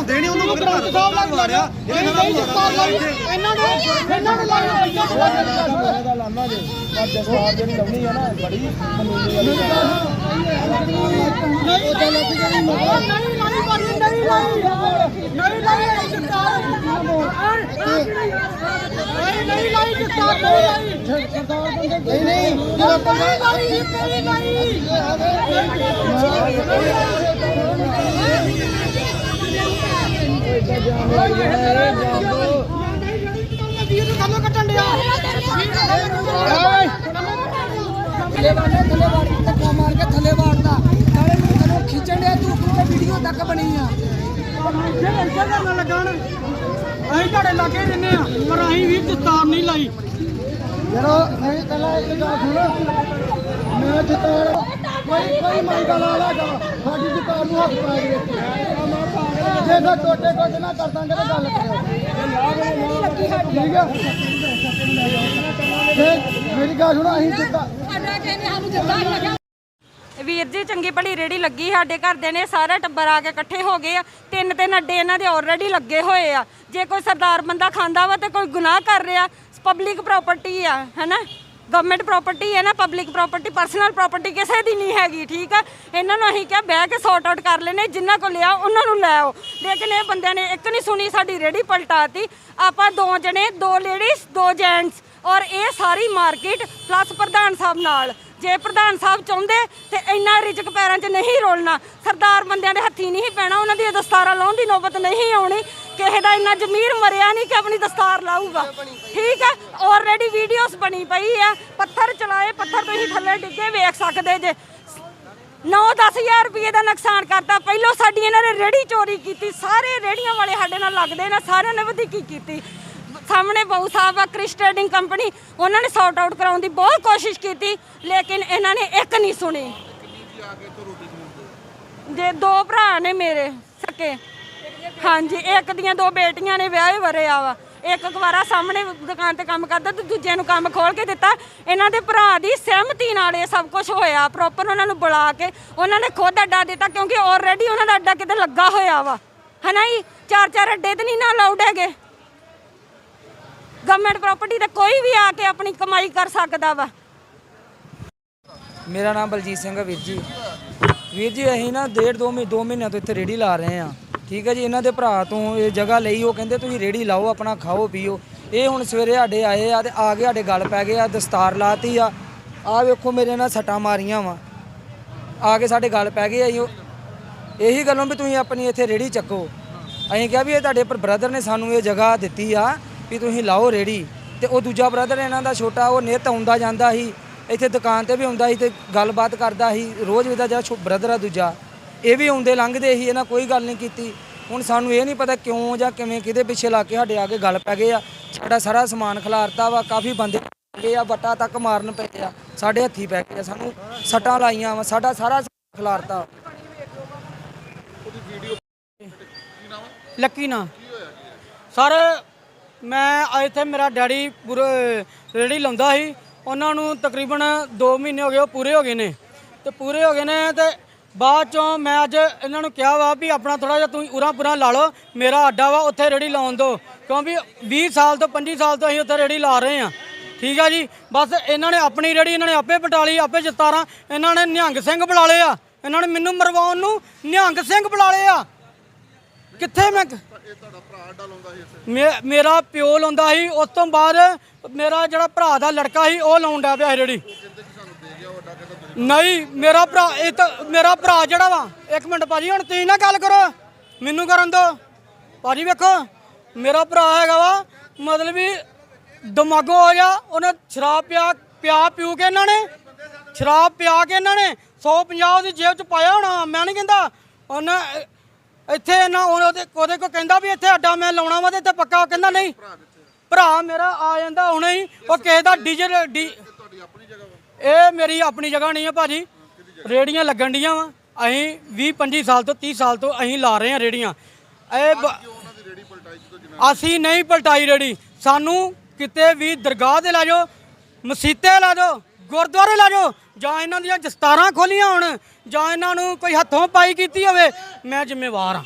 ਲਿਆਉਂਦੇ ਨਹੀਂ ਉਹਨੂੰ ਘਰ ਤੋਂ ਵਾੜਿਆ ਇਹ ਮੇਰਾ ਇਹਨਾਂ ਨੇ ਇਹਨਾਂ ਨੇ ਲਾਇਆ ਦਾ ਲਾਮਾ ਜੇ ਪਰ ਦਸਤਾਰ ਜਿਹੜੀ ਲਾਉਣੀ ਆ ਨਾ ਬੜੀ ਕਾਨੂੰਨੀ ਵਾਲੀ ਗੱਲ ਆ। ਨਹੀਂ ਨਹੀਂ ਲਾਈ ਬਾਜੀ ਨਹੀਂ ਲਾਈ ਨਹੀਂ ਲਾਈ ਸਰਕਾਰ ਨਹੀਂ ਲਾਈ ਸਰਕਾਰ ਨਹੀਂ ਨਹੀਂ ਨਹੀਂ ਨਹੀਂ ਨਹੀਂ ਲਾਈ ਵੀਰ ਕੰਮ ਕੱਟਣ ਡਿਆ ਥੱਲੇ ਵਾੜਨੇ ਥੱਲੇ ਵਾੜ ਧੱਕਾ ਮਾਰ ਕੇ ਥੱਲੇ ਵਾੜਦਾ ਨਾਲੇ ਮੈਨੂੰ ਤੈਨੂੰ ਖਿੱਚਣ ਡਿਆ ਤੂੰ ਤੂੰ ਵੀਡੀਓ ਤੱਕ ਬਣੀ ਆ ਇੱਥੇ ਇੱਥੇ ਨਾ ਲੱਗਣ ਅਸੀਂ ਤੁਹਾਡੇ ਲਾਗੇ ਰਹਿੰਦੇ ਆ ਪਰ ਅਸੀਂ ਵੀ ਦਸਤਾਰ ਨਹੀਂ ਲਾਈ ਜਦੋਂ ਨਹੀਂ ਪਹਿਲਾਂ ਇੱਕ ਗੱਲ ਸੁਣ ਮੈਂ ਜਿੱਤਾਰ ਕੋਈ ਕੋਈ ਮੰਗਾ ਲਾ ਲਾਗਾ ਸਾਡੀ ਦੁਕਾਨ ਨੂੰ ਹੱਥ ਪਾ ਦੇ ਜੇ ਨਾ ਟੋਟੇ ਟੋਟੇ ਨਾ ਕਰ ਦਾਂਗੇ ਤਾਂ ਗੱਲ ਕਰਿਓ। ਠੀਕ ਆ? ਤੇ ਮੇਰੀ ਗੱਲ ਸੁਣੋ ਅਸੀਂ ਜਿੱਤਾ ਵੀਰ ਜੀ ਚੰਗੀ ਭਲੀ ਰੇੜੀ ਲੱਗੀ ਸਾਡੇ ਘਰਦੇ ਨੇ ਸਾਰਾ ਟੱਬਰ ਆ ਕੇ ਇਕੱਠੇ ਹੋ ਗਏ ਆ। ਤਿੰਨ ਤਿੰਨ ਅੱਡੇ ਇਹਨਾਂ ਦੇ ਆਲਰੇਡੀ ਲੱਗੇ ਹੋਏ ਆ। ਜੇ ਕੋਈ ਸਰਦਾਰ ਬੰਦਾ ਖਾਂਦਾ ਵਾ ਤੇ ਕੋਈ ਗੁਨਾਹ ਕਰ ਰਿਹਾ ਪਬਲਿਕ ਪ੍ਰਾਪਰਟੀ ਆ ਹੈਨਾ? ਗਵਰਨਮੈਂਟ ਪ੍ਰਾਪਰਟੀ ਹੈ ਨਾ ਪਬਲਿਕ ਪ੍ਰਾਪਰਟੀ ਪਰਸਨਲ ਪ੍ਰਾਪਰਟੀ ਕਿਸੇ ਦੀ ਨਹੀਂ ਹੈਗੀ, ਠੀਕ ਆ? ਇਹਨਾਂ ਨੂੰ ਅਸੀਂ ਕਿਹਾ, ਬਹਿ ਕੇ ਸੌਟ ਆਊਟ ਕਰ ਲੈਨੇ ਜਿਨ੍ਹਾਂ ਕੋ ਲਿਆ, ਉਹਨਾਂ ਨੂੰ ਲੈ ਆਓ। ਲੇਕਿਨ ਇਹ ਬੰਦਿਆਂ ਨੇ ਇੱਕ ਨਹੀਂ ਸੁਣੀ, ਸਾਡੀ ਰੇੜੀ ਪਲਟਾਤੀ। ਆਪਾਂ ਦੋ ਜਣੇ, ਦੋ ਲੇਡੀਜ਼ ਦੋ ਜੈਂਟਸ ਔਰ ਇਹ ਸਾਰੀ ਮਾਰਕੀਟ ਪਲੱਸ ਪ੍ਰਧਾਨ ਸਾਹਿਬ ਨਾਲ। ਜੇ ਪ੍ਰਧਾਨ ਸਾਹਿਬ ਚਾਹੁੰਦੇ, ਤੇ ਇੰਨਾ ਰਿਜਕ ਪੈਰਾਂ 'ਚ ਨਹੀਂ ਰੋਲਣਾ। ਸਰਦਾਰ ਬੰਦਿਆਂ ਦੇ ਹੱਥੀ ਨਹੀਂ ਪੈਣਾ, ਉਹਨਾਂ ਦੀ ਦਸਤਾਰਾਂ ਲਾਉਣ ਦੀ ਨੌਬਤ ਨਹੀਂ ਆਉਣੀ। ਕਿਸੇ ਦਾ ਇੰਨਾ ਜ਼ਮੀਰ ਮਰਿਆ ਨਹੀਂ ਕਿ ਆਪਣੀ ਦਸਤਾਰ ਲਾਊਗਾ। ਠੀਕ ਹੈ? ਆਲਰੇਡੀ ਵੀਡੀਓਜ਼ ਬਣੀ ਪਈ ਆ। ਪੱਥਰ ਚਲਾਏ ਪੱਥਰ ਤੁਸੀਂ ਥੱਲੇ ਡਿੱਗੇ ਵੇਖ ਸਕਦੇ ਜੇ। 9-10000 ਰੁਪਏ ਦਾ ਨੁਕਸਾਨ ਕਰਤਾ। ਪਹਿਲਾਂ ਸਾਡੀ ਇਹਨਾਂ ਨੇ ਰੇੜੀ ਚੋਰੀ ਕੀਤੀ। ਸਾਰੇ ਰੇੜੀਆਂ ਵਾਲੇ ਸਾਡੇ ਨਾਲ ਲੱਗਦੇ ਨੇ। ਸਾਰਿਆਂ ਨੇ ਵਧੀਕੀ ਕੀਤੀ। ਸਾਹਮਣੇ ਬਹੁ ਸਾਹਿਬ ਆ ਕ੍ਰਿਸ ਟ੍ਰੇਡਿੰਗ ਕੰਪਨੀ। ਉਹਨਾਂ ਨੇ ਸੌਟ ਆਊਟ ਕਰਾਉਣ ਦੀ ਬਹੁਤ ਕੋਸ਼ਿਸ਼ ਕੀਤੀ ਲੇਕਿਨ ਇਹਨਾਂ ਨੇ ਇੱਕ ਨਹੀਂ ਸੁਣੀ। ਜੇ ਦੋ ਭਰਾ ਨੇ ਮੇਰੇ ਸਕੇ। ਹਾਂਜੀ, ਇੱਕ ਦੀਆਂ ਦੋ ਬੇਟੀਆਂ ਨੇ ਵਿਆਹੇ ਵਰਿਆ ਵਾ। ਇੱਕ ਕੁਵਾਰਾ ਸਾਹਮਣੇ ਦੁਕਾਨ ਤੇ ਕੰਮ ਕਰਦਾ ਤੇ ਦੂਜੇ ਨੂੰ ਕੰਮ ਖੋਲ ਕੇ ਦਿੱਤਾ। ਇਹਨਾਂ ਦੇ ਭਰਾ ਦੀ ਸਹਿਮਤੀ ਨਾਲ ਇਹ ਸਭ ਕੁਝ ਹੋਇਆ। ਪ੍ਰੋਪਰ ਉਹਨਾਂ ਨੂੰ ਬੁਲਾ ਕੇ ਉਹਨਾਂ ਨੇ ਖੁਦ ਅੱਡਾ ਦਿੱਤਾ ਕਿਉਂਕਿ ਆਲਰੇਡੀ ਉਹਨਾਂ ਦਾ ਅੱਡਾ ਕਿਤੇ ਲੱਗਾ ਹੋਇਆ ਵਾ। ਹਨਾ ਜੀ? ਚਾਰ ਚਾਰ ਅੱਡੇ ਤੇ ਨਹੀਂ ਨਾ ਅਲਾਉਡ ਹੈਗੇ। ਗਵਰਨਮੈਂਟ ਪ੍ਰਾਪਰਟੀ ਤੇ ਕੋਈ ਵੀ ਆ ਕੇ ਆਪਣੀ ਕਮਾਈ ਕਰ ਸਕਦਾ ਵਾ। ਮੇਰਾ ਨਾਮ ਬਲਜੀਤ ਸਿੰਘ ਹੈ ਵੀਰ ਜੀ। ਵੀਰ ਜੀ, ਅਸੀਂ ਨਾ ਡੇਢ ਦੋ ਮਹੀਨੇ ਦੋ ਮਹੀਨਿਆਂ ਤੋਂ ਇੱਥੇ ਰੇੜੀ ਲਾ ਰਹੇ ਹਾਂ। ਠੀਕ ਹੈ ਜੀ, ਇਹਨਾਂ ਦੇ ਭਰਾ ਤੋਂ ਇਹ ਜਗ੍ਹਾ ਲਈ, ਉਹ ਕਹਿੰਦੇ ਤੁਸੀਂ ਰੇੜੀ ਲਾਓ, ਆਪਣਾ ਖਾਓ, ਪੀਓ। ਇਹ ਹੁਣ ਸਵੇਰੇ ਸਾਡੇ ਆਏ ਆ ਤੇ ਆ ਕੇ ਸਾਡੇ ਗੱਲ ਪੈ ਗਏ ਆ, ਦਸਤਾਰ ਲਾਤੀ ਆ। ਆ ਵੇਖੋ ਮੇਰੇ ਨਾਲ ਸੱਟਾਂ ਮਾਰੀਆਂ ਵਾ। ਆ ਕੇ ਸਾਡੇ ਗੱਲ ਪੈ ਗਏ ਆ ਜੀ। ਉਹ। ਇਹੀ ਗੱਲੋਂ ਵੀ ਤੁਸੀਂ ਆਪਣੀ ਇੱਥੇ ਰੇੜੀ ਚੱਕੋ। ਅਸੀਂ ਕਿਹਾ ਵੀ ਇਹ ਤੁਹਾਡੇ ਪਰ ਬ੍ਰਦਰ ਨੇ ਸਾਨੂੰ ਇਹ ਜਗ੍ਹਾ ਦਿੱਤੀ ਆ ਵੀ ਤੁਸੀਂ ਲਾਓ ਰੇੜੀ। ਤੇ ਉਹ ਦੂਜਾ ਬ੍ਰਦਰ ਇਹਨਾਂ ਦਾ ਛੋਟਾ, ਉਹ ਨਿੱਤ ਆਉਂਦਾ ਜਾਂਦਾ ਸੀ। ਇੱਥੇ ਦੁਕਾਨ ਤੇ ਵੀ ਆਉਂਦਾ ਸੀ ਤੇ ਗੱਲਬਾਤ ਕਰਦਾ ਸੀ। ਰੋਜ਼ ਇਹਦਾ ਜਿਹੜਾ ਬ੍ਰਦਰ ਆ ਦੂਜਾ। ਇਹ ਵੀ ਆਉਂਦੇ ਲੰਘਦੇ ਸੀ ਇਹਨਾਂ ਕੋਈ ਗੱਲ ਨਹੀਂ ਕੀਤੀ। ਹੁਣ ਸਾਨੂੰ ਇਹ ਨਹੀਂ ਪਤਾ ਕਿਉਂ ਜਾਂ ਕਿਵੇਂ ਕਿਹਦੇ ਪਿੱਛੇ ਲਾ ਕੇ ਸਾਡੇ ਆ ਕੇ ਗੱਲ ਪੈ ਗਏ ਆ। ਸਾਡਾ ਸਾਰਾ ਸਮਾਨ ਖਿਲਾਰਤਾ ਵਾ ਕਾਫੀ ਬੰਦੇ ਗਏ ਆ ਬੱਟਾ ਤੱਕ ਮਾਰਨ ਪਏ ਆ ਸਾਡੇ ਹੱਥੀ ਪੈ ਗਏ ਆ ਸਾਨੂੰ ਸੱਟਾਂ ਲਾਈਆਂ ਵਾ ਸਾਡਾ ਸਾਰਾ ਸਮਾਨ ਖਿਲਾਰਤਾ ਲੱਕੀ ਨਾ। ਸਰ ਮੈਂ ਇੱਥੇ ਮੇਰਾ ਡੈਡੀ ਪੂਰੇ ਰੇੜੀ ਲਾਉਂਦਾ ਸੀ। ਉਹਨਾਂ ਨੂੰ ਤਕਰੀਬਨ 2 ਮਹੀਨੇ ਹੋ ਗਏ ਉਹ ਪੂਰੇ ਹੋ ਗਏ ਨੇ। ਤੇ ਪੂਰੇ ਹੋ ਗਏ ਨੇ ਤੇ ਬਾਅਦ ਚੋਂ ਮੈਂ ਅੱਜ ਇਹਨਾਂ ਨੂੰ ਕਿਹਾ ਵਾ ਵੀ ਆਪਣਾ ਥੋੜਾ ਜਿਹਾ ਤੁਸੀਂ ਉਰਾ ਪੁਰਾ ਲਾ ਲਓ, ਮੇਰਾ ਅੱਡਾ ਵਾ ਉੱਥੇ ਰੇੜੀ ਲਾਉਣ ਦਿਓ। ਕਿਉਂਕਿ 20 ਸਾਲ ਤੋਂ 25 ਸਾਲ ਤੋਂ ਅਸੀਂ ਉੱਥੇ ਰੇੜੀ ਲਾ ਰਹੇ ਆ ਠੀਕ ਆ ਜੀ? ਬਸ ਇਹਨਾਂ ਨੇ ਆਪਣੀ ਰੇੜੀ, ਇਹਨਾਂ ਨੇ ਆਪੇ ਪਟਾਲੀ, ਆਪੇ ਜਤਾਰਾਂ, ਇਹਨਾਂ ਨੇ ਨਿਹੰਗ ਸਿੰਘ ਬੁਲਾ ਲਏ ਆ। ਇਹਨਾਂ ਨੇ ਮੈਨੂੰ ਮਰਵਾਉਣ ਨੂੰ ਨਿਹੰਗ ਸਿੰਘ ਬੁਲਾ ਲਏ ਆ। ਕਿੱਥੇ ਮੈਂ ਮੇ- ਮੇਰਾ ਪਿਓ ਲਾਉਂਦਾ ਸੀ, ਉਸ ਤੋਂ ਬਾਅਦ ਮੇਰਾ ਜਿਹੜਾ ਭਰਾ ਦਾ ਲੜਕਾ ਸੀ, ਉਹ ਲਾਉਂਦਾ ਪਿਆ ਸੀ ਰੇੜੀ। ਨਹੀਂ, ਮੇਰਾ ਭਰਾ, ਇਹ ਤਾਂ ਮੇਰਾ ਭਰਾ ਜਿਹੜਾ ਵਾ, ਇੱਕ ਮਿੰਟ ਭਾਜੀ, ਹੁਣ ਤੁਸੀਂ ਨਾ ਗੱਲ ਕਰੋ, ਮੈਨੂੰ ਕਰਨ ਦਿਓ। ਭਾਜੀ ਵੇਖੋ, ਮੇਰਾ ਭਰਾ ਹੈਗਾ ਵਾ, ਮਤਲਬ ਵੀ ਦਿਮਾਗੋ ਹੋ ਗਿਆ, ਉਹਨੇ ਸ਼ਰਾਬ ਪਿਆ ਪਿਆ ਪਿਊ ਕੇ ਇਹਨਾਂ ਨੇ, ਸ਼ਰਾਬ ਪਿਆ ਕੇ ਇਹਨਾਂ ਨੇ 150 ਉਹਦੀ ਜੇਬ ਚ ਪਾਇਆ ਹੋਣਾ, ਮੈਂ ਨਹੀਂ ਕਹਿੰਦਾ, ਉਹਨੇ ਇੱਥੇ ਨਾ ਉਹਦੇ ਉਹਦੇ ਕੋ ਕਹਿੰਦਾ ਵੀ ਇੱਥੇ ਅੱਡਾ ਮੈਂ ਲਾਉਣਾ ਵਾ ਤੇ ਇੱਥੇ ਪੱਕਾ, ਉਹ ਕਹਿੰਦਾ ਨਹੀਂ, ਭਰਾ ਮੇਰਾ ਆ ਜਾਂਦਾ ਹੁਣੇ ਹੀ, ਉਹ ਕਿਸੇ ਦਾ ਡੀਜੇ, ਡੀ ਇਹ ਮੇਰੀ ਆਪਣੀ ਜਗ੍ਹਾ ਨਹੀਂ ਹੈ ਭਾਜੀ। ਰੇੜੀਆਂ ਲੱਗਣ ਡੀਆਂ ਵਾ। ਅਸੀਂ 20 25 ਸਾਲ ਤੋਂ 30 ਸਾਲ ਤੋਂ ਅਸੀਂ ਲਾ ਰਹੇ ਹਾਂ ਰੇੜੀਆਂ। ਇਹ ਬ- ਅਸੀਂ ਨਹੀਂ ਪਲਟਾਈ ਰੇੜੀ। ਸਾਨੂੰ ਕਿਤੇ ਵੀ ਦਰਗਾਹ ਤੇ ਲਾ ਜਾਓ ਮਸੀਤੇ ਲਾ ਜਾਓ ਗੁਰਦੁਆਰੇ ਲਾ ਜਾਓ ਜਾਂ ਇਹਨਾਂ ਦੀਆਂ ਦਸਤਾਰਾਂ ਖੋਲੀਆਂ ਹੋਣ ਜਾਂ ਇਹਨਾਂ ਨੂੰ ਕੋਈ ਹੱਥੋਂ ਪਾਈ ਕੀਤੀ ਹੋਵੇ ਮੈਂ ਜ਼ਿੰਮੇਵਾਰ ਹਾਂ।